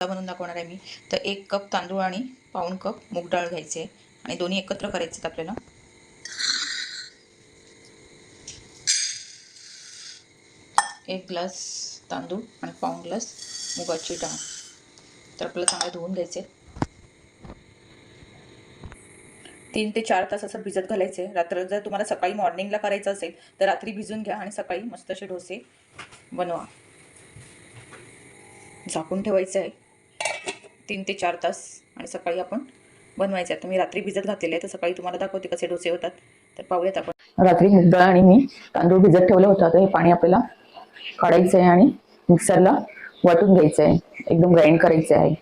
बनवून दाखवणार आहे मी. तर एक कप तांदूळ आणि पाऊण कप मूग डाळ घ्यायचे आणि दोन्ही एकत्र करायचे आहेत आपल्याला. एक ग्लास तांदूळ आणि पाऊण ग्लास मुगाची डाळ. तर आपल्याला चांगलं धुवून घ्यायचे. तीन ते चार तास असं भिजत घालायचे. रात्र जर तुम्हाला सकाळी मॉर्निंगला करायचं असेल तर रात्री भिजून घ्या आणि सकाळी मस्त असे डोसे बनवा. झाकून ठेवायचे आहे. तीन ते चार तास आणि सकाळी आपण बनवायचे. आहे तुम्ही रात्री भिजत घातलेले आहे तर सकाळी तुम्हाला दाखवते कसे डोसे होतात. तर पाहूयात आपण. रात्री मुगडाळ आणि मी तांदूळ भिजत ठेवलं होतं. तर हे पाणी आपल्याला काढायचं आहे आणि मिक्सरला वाटून घ्यायचं आहे. एकदम ग्राइंड करायचं आहे.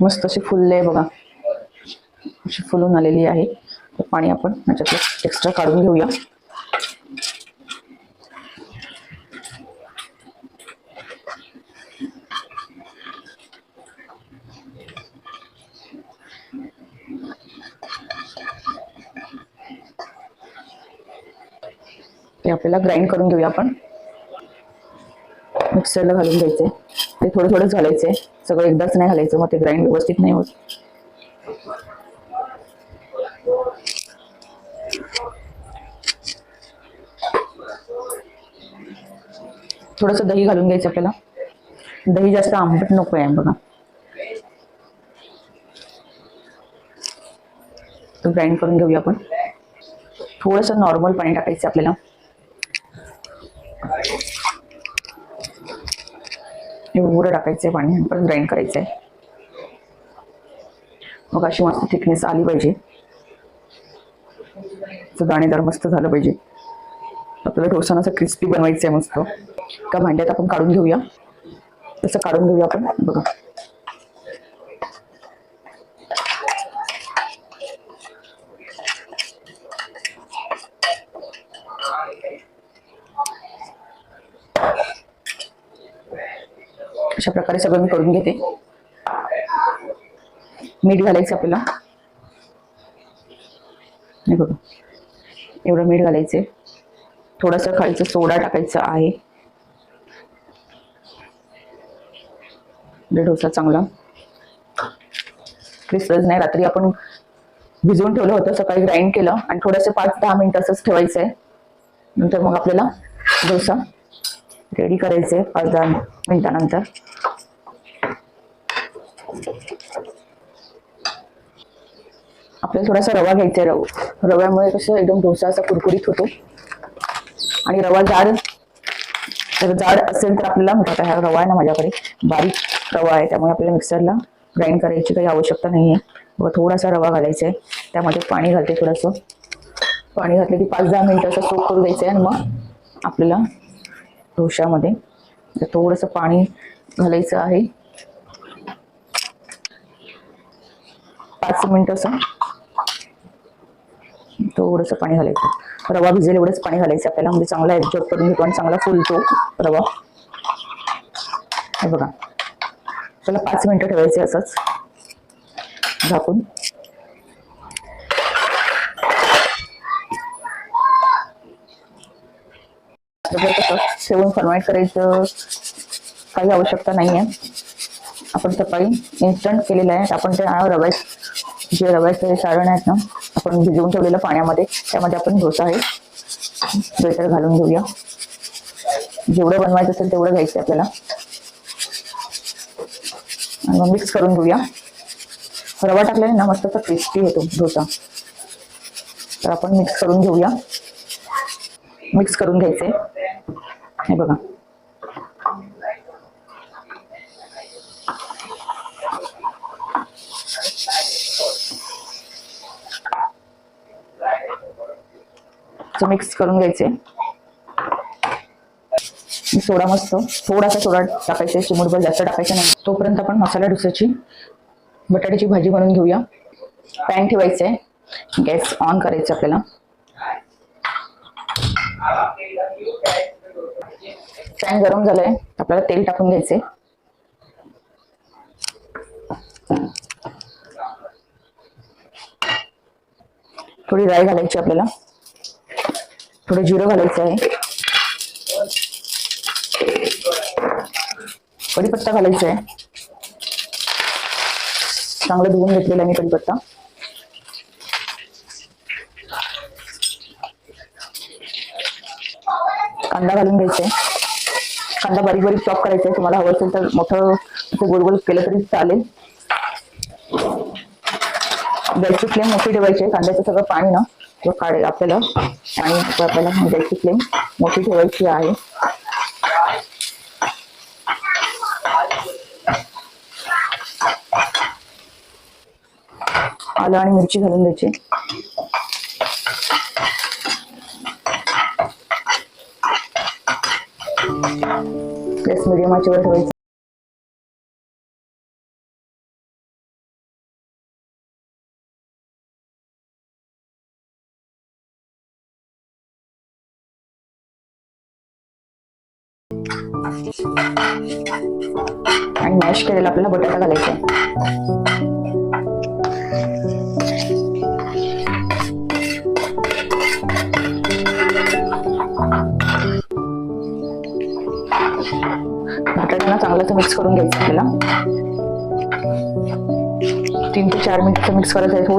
मस्त अशी फुलले आहे बघा. अशी फुलून आलेली आहे. तर पाणी आपण ह्याच्यातलं एक्स्ट्रा काढून घेऊया. आपल्याला ग्राइंड करून घेऊया आपण. मिक्सरला घालून घ्यायचे. ते थोडं थोडंच घालायचे. सगळं एकदाच नाही घालायचं मग ते ग्राइंड व्यवस्थित नाही होत. थोडंसं दही घालून घ्यायचं आपल्याला. दही जास्त आंबट नको आहे बघा. तो ग्राइंड करून घेऊया आपण. थोडंसं नॉर्मल पाणी टाकायचं आपल्याला. उरं टाकायचं पाणी परत ग्राइंड करायचं आहे मग अशी मस्त थिकनेस आली पाहिजे. दाणेदार मस्त झालं पाहिजे. आपल्याला डोसा असं क्रिस्पी बनवायचं आहे मस्त. का भांड्यात आपण काढून घेऊया. तसं काढून घेऊया आपण. बघा. अशा प्रकारे सगळं मी करून घेते. मीठ घालायचं आपल्याला. हे बघा. एवढं मीठ घालायचं थोडंसं खायचं सोडा टाकायचं आहे. डोसा चांगला. क्रिस्टल्स नाही रात्री आपण भिजवून ठेवलं होतं सकाळी ग्राइंड केलं आणि थोडंसं पाच दहा मिनिटं असंच ठेवायचं आहे नंतर मग आपल्याला डोसा रेडी करायचं आहे पाच दहा मिनिटानंतर. आपल्याला थोडासा रवा घ्यायचा आहे रव रव्यामुळे कसं एकदम डोसा असा कुरकुरीत होतो. आणि रवा जाड जर जाड असेल तर आपल्याला म्हणतात हा रवा आहे ना माझ्याकडे बारीक रवा आहे त्यामुळे आपल्याला मिक्सरला ग्राइंड करायची काही आवश्यकता नाही आहे व थोडासा रवा घालायचा आहे त्यामध्ये पाणी घालते थोडंसं. पाणी घातलं की पाच दहा मिनटं असं सोप करू द्यायचं आहे आणि मग आपल्याला डोशामध्ये तर थोडंसं पाणी घालायचं आहे. पाच मिनटं असं थोडंसं पाणी घालायचं. रवा भिजेल एवढंच पाणी घालायचं. आपल्याला म्हणजे चांगला ॲब्झॉर्ब करून घेतो आणि चांगला फुलतो रवा. हे बघा. त्याला पाच मिनिटं ठेवायचे असंच. झाकून. ठेवून फॉर्मॅट करायचं काही आवश्यकता नाही आहे आपण सकाळी इन्स्टंट केलेलं आहे. आपण ते रव्या जे रव्याचे सारण आहेत ना आपण भिजवून ठेवलेलं पाण्यामध्ये. त्यामध्ये आपण डोसा आहे. बेटर घालून घेऊया. जेवढं बनवायचं असेल तेवढं घ्यायचं आपल्याला. आणि मग मिक्स करून घेऊया. रवा टाकल्याने ना मस्त क्रिस्पी येतो डोसा. तर आपण मिक्स करून घेऊया. मिक्स करून घ्यायचे हे बघा. मिक्स करून घ्यायचे. सोडा मस्त. थोडासा सोडा टाकायचा चिमूटभर जास्त टाकायचा नाही. तोपर्यंत आपण मसाला डोसाची बटाट्याची भाजी बनवून घेऊया. पॅन ठेवायचं आहे. गॅस ऑन करायचं आपल्याला. पॅन गरम झालंय आपल्याला तेल टाकून घ्यायचे थोडी राय घालायची आपल्याला. थोडं जिरं घालायचं आहे. कढीपत्ता घालायचा आहे. चांगलं धुवून घेतलेला आहे मी कढीपत्ता. कांदा घालून घ्यायचा आहे. कांदा बारीक बारीक चॉप करायचा आहे. तुम्हाला हवं असेल तर मोठं असं गोल गोल केलं तरी चालेल. गॅसची फ्लेम मोठी ठेवायची आहे. कांद्याचं सगळं पाणी ना काढेल आपल्याला. आणि आपल्याला गॅसची फ्लेम मोठी ठेवायची आहे. आलं आणि मिरची घालून द्यायची. गॅस मिडियम आचेवर ठेवायची. आणि मॅश केलेला आपल्याला बटाटा घालायचा आहे बटाट्याला चांगलं मिक्स करून घ्यायचं आपल्याला. तीन ते चार मिनिट मिक्स करायचं आहे.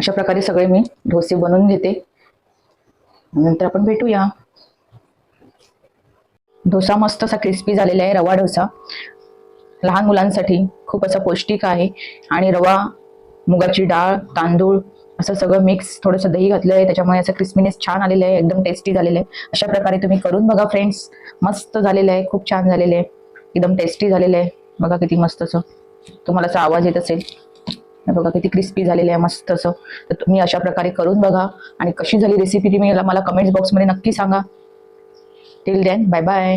अशा प्रकारे सगळे मी डोसे बनवून घेते. नंतर आपण भेटूया. डोसा मस्त असा क्रिस्पी झालेला आहे रवा डोसा. लहान मुलांसाठी खूप असा पौष्टिक आहे आणि रवा मुगाची डाळ तांदूळ असं सगळं मिक्स थोडंसं दही घातलं आहे त्याच्यामुळे असं क्रिस्पीनेस छान आलेलं आहे एकदम टेस्टी झालेलं आहे. अशा प्रकारे तुम्ही करून बघा फ्रेंड्स मस्त झालेलं आहे खूप छान झालेलं आहे. एकदम टेस्टी झालेलं आहे. बघा किती मस्त असं तुम्हाला असा आवाज येत असेल. बघा किती क्रिस्पी झालेलं आहे मस्त असं. तर तुम्ही अशा प्रकारे करून बघा. आणि कशी झाली रेसिपी तुम्ही मला कमेंट्स बॉक्समध्ये नक्की सांगा. Till then bye bye